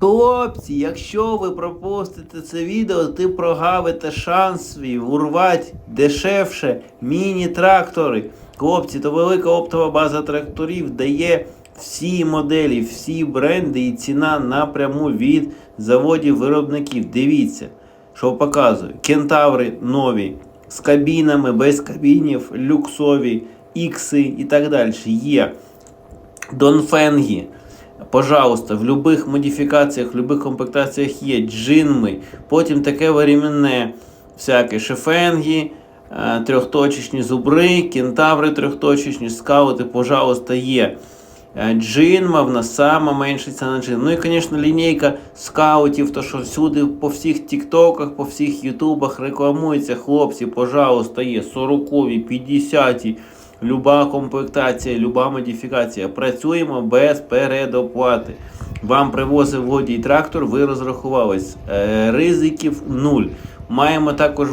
Хлопці, якщо ви пропустите це відео, ти прогавите шанс свій урвати дешевше міні-трактори. Хлопці, то велика оптова база тракторів дає всі моделі, всі бренди і ціна напряму від заводів-виробників. Дивіться, що показую. Кентаври нові, з кабінами, без кабінів, люксові, ікси і так далі. Є. Донфенгі. Пожалуйста, в будь-яких модифікаціях, в будь-яких комплектаціях є джинми, потім таке варіменне, всяке шефенгі, е, трьохточечні зубри, кентаври трьохточечні, скаути, пожалуйста, є. Е, Джинма в нас сама менша ціна джин. Ну і, звісно, лінійка скаутів, то що всюди по всіх тіктоках, по всіх ютубах рекламується, хлопці, пожалуйста, є 40-ві, 50-ті, люба комплектація, люба модифікація. Працюємо без передоплати. Вам привозив водій трактор, ви розрахувались. Е, Ризиків нуль. Маємо також